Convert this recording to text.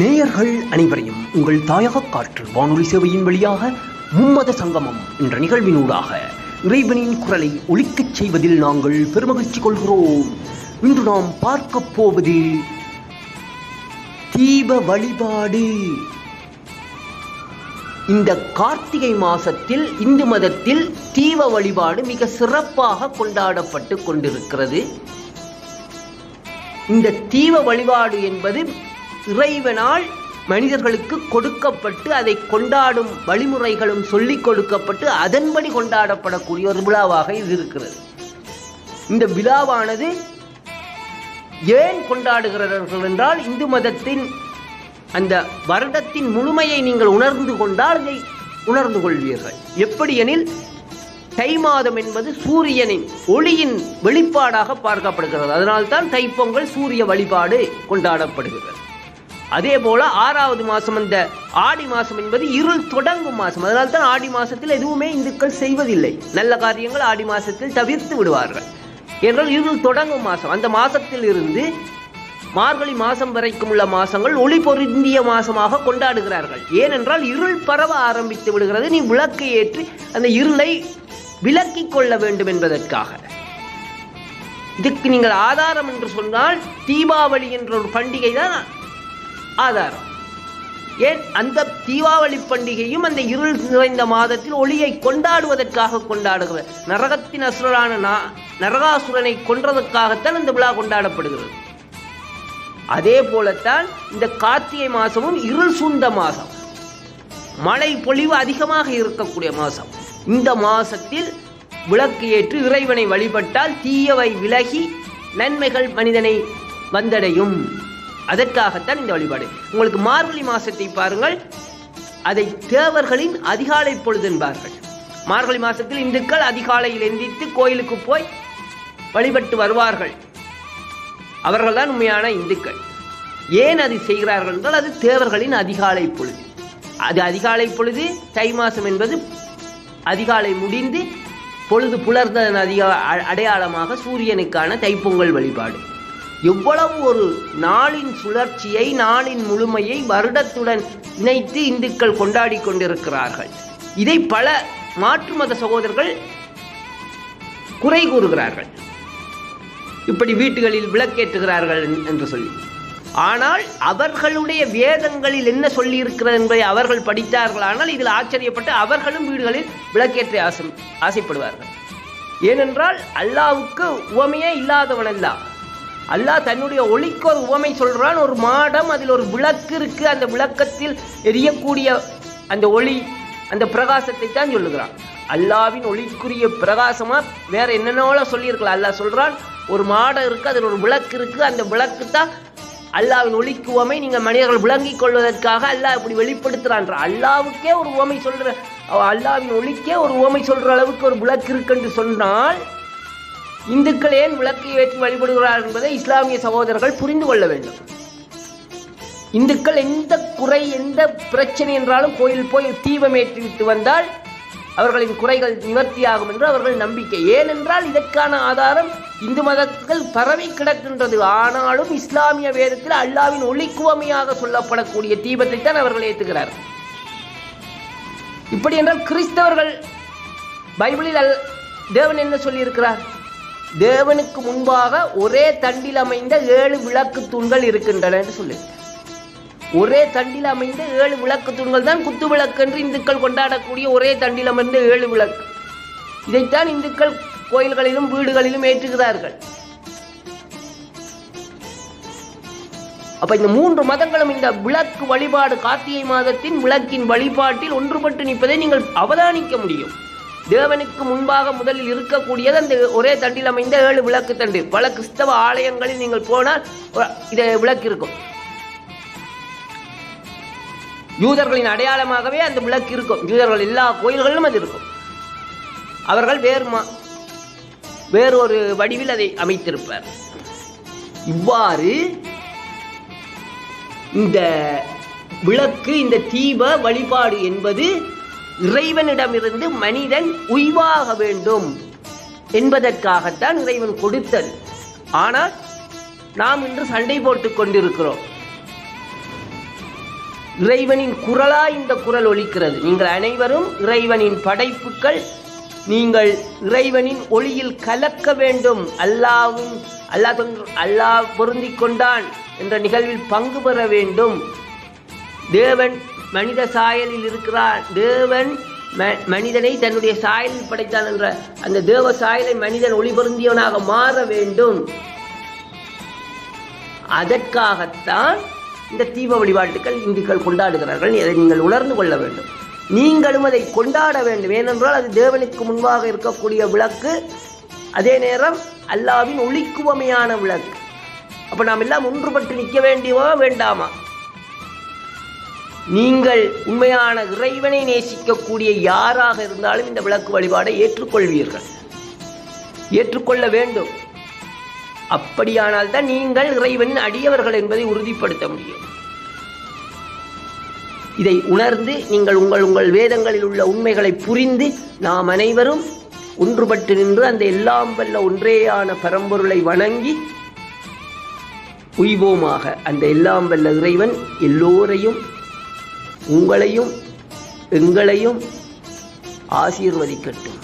நேயர்கள் அனைவரையும் உங்கள் தாயக காற்று வானொலி சேவையின் வழியாக மும்மத சங்கமம் என்ற நிகழ்வினூடாக இறைவனின் குரலை ஒழிக்கச் செய்வதில் நாங்கள் பெருமகிழ்ச்சி கொள்கிறோம். இன்று நாம் பார்க்க போவது தீப வழிபாடு. இந்த கார்த்திகை மாசத்தில் இந்து மதத்தில் தீப வழிபாடு மிக சிறப்பாக கொண்டாடப்பட்டு கொண்டிருக்கிறது. இந்த தீப வழிபாடு என்பது இறைவனால் மனிதர்களுக்கு கொடுக்கப்பட்டு அதை கொண்டாடும் வழிமுறைகளும் சொல்லிக் கொடுக்கப்பட்டு அதன்படி கொண்டாடப்படக்கூடிய ஒரு விழாவாக இது இருக்கிறது. இந்த விழாவானது ஏன் கொண்டாடுகிறார்கள் என்றால் இந்து மதத்தின் அந்த வருடத்தின் முழுமையை நீங்கள் உணர்ந்து கொண்டால் இதை உணர்ந்து கொள்வீர்கள். எப்படி எனில் தை மாதம் என்பது சூரியனின் ஒளியின் வெளிப்பாடாக பார்க்கப்படுகிறது. அதனால்தான் தைப்பொங்கல் சூரிய வழிபாடு கொண்டாடப்படுகிறது. அதே போல ஆறாவது மாசம் அந்த ஆடி மாசம் என்பது இருள் தொடங்கும் மாசம். அதனால்தான் தான் ஆடி மாசத்தில் எதுவுமே இந்துக்கள் செய்வதில்லை. நல்ல காரியங்கள் ஆடி மாசத்தில் தவிர்த்து விடுவார்கள். என்றால் இருள் தொடங்கும் மாசம். அந்த மாசத்தில் இருந்து மார்கழி மாதம் வரைக்கும் உள்ள மாதங்கள் ஒளி பொருந்திய மாசமாக கொண்டாடுகிறார்கள். ஏனென்றால் இருள் பரவ ஆரம்பித்து விடுகிறது. நீ விளக்கை ஏற்றி அந்த இருளை விலக்கி கொள்ள வேண்டும் என்பதற்காக. இதுக்கு நீங்கள் ஆதாரம் என்று சொன்னால் தீபாவளி என்ற ஒரு பண்டிகை தான் ஆதாரம். ஏன் அந்த தீபாவளி பண்டிகையும் அந்த இருள் நிறைந்த மாதத்தில் ஒளியை கொண்டாடுவதற்காக கொண்டாடுகிறது நரகத்தின் அசுரரான நா- நரகாசுரனை கொன்றதற்காகத்தான் இந்த விழா கொண்டாடப்படுகிறது. அதே போலத்தான் இந்த கார்த்திகை மாதமும் இருள் சூழ்ந்த மாதம். மழை பொழிவு அதிகமாக இருக்கக்கூடிய மாதம். இந்த மாதத்தில் விளக்கு ஏற்று இறைவனை வழிபட்டால் தீயவை விலகி நன்மைகள் மனிதனை வந்தடையும். அதற்காகத்தான் இந்த வழிபாடு. உங்களுக்கு மார்கழி மாசத்தை பாருங்கள். அதை தேவர்களின் அதிகாலை பொழுது என்பார்கள். மார்கழி மாசத்தில் இந்துக்கள் அதிகாலையில் எந்திரித்து கோயிலுக்கு போய் வழிபட்டு வருவார்கள். அவர்கள்தான் உண்மையான இந்துக்கள். ஏன் அது செய்கிறார்கள் என்றால் அது தேவர்களின் அதிகாலை பொழுது. அது அதிகாலை பொழுது தை மாசம் என்பது அதிகாலை முடிந்து பொழுது புலர்ந்ததன் அதிக அ- அடையாளமாக சூரியனுக்கான தைப்பொங்கல் வழிபாடு. எவ்வளவு ஒரு நாளின் சுழற்சியை நாளின் முழுமையை வருடத்துடன் இணைத்து இந்துக்கள் கொண்டாடி கொண்டிருக்கிறார்கள். இதை பல மாற்று மத சகோதரர்கள் குறை கூறுகிறார்கள். இப்படி வீட்டுகளில் விளக்கேற்றுகிறார்கள் என்று சொல்லி. ஆனால் அவர்களுடைய வேதங்களில் என்ன சொல்லி இருக்கிறது என்பதை அவர்கள் படித்தார்கள். ஆனால் இதில் ஆச்சரியப்பட்டு அவர்களும் வீடுகளில் விளக்கேற்ற ஆசை ஆசைப்படுவார்கள். ஏனென்றால் அல்லாவுக்கு உவமையே இல்லாதவனல்லா அல்லாஹ் தன்னுடைய ஒளிக்கு ஒரு உவமை சொல்கிறான் ஒரு மாடம் அதில் ஒரு விளக்கு இருக்குது அந்த விளக்கத்தில் எரியக்கூடிய அந்த ஒளி அந்த பிரகாசத்தை தான் சொல்லுகிறான். அல்லாவின் ஒளிக்குரிய பிரகாசமாக வேற என்னென்னவோ சொல்லியிருக்கலாம். அல்லாஹ் சொல்கிறான் ஒரு மாடம் இருக்குது அதில் ஒரு விளக்கு இருக்குது அந்த விளக்கு தான் அல்லாவின் ஒளிக்கு உவமை. நீங்கள் மனிதர்கள் விளங்கிக் கொள்வதற்காக அல்லாஹ் இப்படி வெளிப்படுத்துறான் அல்லாவுக்கே ஒரு உவமை சொல்கிற அல்லாவின் ஒளிக்கே ஒரு உவமை சொல்கிற அளவுக்கு ஒரு விளக்கு இருக்குன்னு சொன்னால் இந்துக்கள் ஏன் விளக்கை ஏற்றி வழிபடுகிறார்கள் என்பதை இஸ்லாமிய சகோதரர்கள் புரிந்து கொள்ள வேண்டும். இந்துக்கள் எந்த குறை எந்த பிரச்சனை என்றாலும் கோயில் போய் தீபம் ஏற்றிவிட்டு வந்தால் அவர்களின் குறைகள் நிவர்த்தியாகும் என்று அவர்கள் நம்பிக்கை. ஏனென்றால் இதற்கான ஆதாரம் இந்து மதங்கள் பரவி கிடக்கின்றது. ஆனாலும் இஸ்லாமிய வேதத்தில் அல்லாவின் ஒளிக்குவமையாக சொல்லப்படக்கூடிய தீபத்தை தான் அவர்கள் ஏற்றுகிறார்கள் இப்படி என்றால் கிறிஸ்தவர்கள் பைபிளில் அல் தேவன் என்ன சொல்லியிருக்கிறார்? தேவனுக்கு முன்பாக ஒரே தண்டில் அமைந்த ஏழு விளக்கு தூண்கள் இருக்கின்றன என்று சொல்லி ஒரே தண்டில் அமைந்த ஏழு விளக்கு தூண்கள் தான் குத்து விளக்கு என்று இந்துக்கள் கொண்டாடக்கூடிய ஒரே தண்டில் அமைந்த ஏழு விளக்கு. இதைத்தான் இந்துக்கள் கோயில்களிலும் வீடுகளிலும் ஏற்றுகிறார்கள். அப்ப இந்த மூன்று மதங்களும் இந்த விளக்கு வழிபாடு கார்த்திகை மாதத்தின் விளக்கின் வழிபாட்டில் ஒன்றுபட்டு நிற்பதை நீங்கள் அவதானிக்க முடியும். தேவனுக்கு முன்பாக முதலில் இருக்கக்கூடியது அந்த ஒரே தண்டில் அமைந்த ஏழு விளக்கு தண்டு. பல கிறிஸ்தவ ஆலயங்களில் நீங்கள் போனால் இதை விளக்கு இருக்கும் யூதர்களின் அடையாளமாகவே அந்த விளக்கு இருக்கும். யூதர்கள் எல்லா கோயில்களிலும் அது இருக்கும். அவர்கள் வேறு மா- வேறொரு வடிவில் அதை அமைத்திருப்பார். இவ்வாறு இந்த விளக்கு இந்த தீப வழிபாடு என்பது இறைவனிடமிருந்து மனிதன் உய்வாக வேண்டும் என்பதற்காகத்தான் இறைவன் கொடுத்தது. ஆனால் நாம் இன்று சண்டை போட்டுக் கொண்டிருக்கிறோம். இறைவனின் குரலா இந்த குரல் ஒலிக்கிறது. நீங்கள் அனைவரும் இறைவனின் படைப்புகள் நீங்கள் இறைவனின் ஒளியில் கலக்க வேண்டும். அல்லாவும் அல்லாஹ் அல்லாஹ் பொருந்தி கொண்டான் என்ற நிகழ்வில் பங்கு பெற வேண்டும். தேவன் மனித சாயலில் இருக்கிறான் தேவன். ம- மனிதனை தன்னுடைய சாயலில் படைத்தான் என்ற அந்த தேவ சாயலை மனிதன் ஒளிபருந்தியவனாக மாற வேண்டும். அதற்காகத்தான் இந்த தீப வழிபாட்டுகள் இந்துக்கள் கொண்டாடுகிறார்கள். அதை நீங்கள் உணர்ந்து கொள்ள வேண்டும். நீங்களும் அதை கொண்டாட வேண்டும். ஏனென்றால் அது தேவனுக்கு முன்பாக இருக்கக்கூடிய விளக்கு. அதே நேரம் அல்லாவின் ஒளிக்குவமையான விளக்கு. அப்போ நாம் எல்லாம் ஒன்றுபட்டு நிற்க வேண்டியவா வேண்டாமா? நீங்கள் உண்மையான இறைவனை நேசிக்கக்கூடிய யாராக இருந்தாலும் இந்த விளக்கு வழிபாடை ஏற்றுக்கொள்வீர்கள். ஏற்றுக்கொள்ள வேண்டும். அப்படியானால் தான் நீங்கள் இறைவனின் அடியவர்கள் என்பதை உறுதிப்படுத்த முடியும். இதை உணர்ந்து நீங்கள் உங்கள் உங்கள் வேதங்களில் உள்ள உண்மைகளை புரிந்து நாம் அனைவரும் ஒன்றுபட்டு நின்று அந்த எல்லாம் வல்ல ஒன்றேயான பரம்பொருளை வணங்கி உய்வோமாக அந்த எல்லாம் வல்ல இறைவன் எல்லோரையும் உங்களையும் எங்களையும் ஆசீர்வதிக்கட்டும்.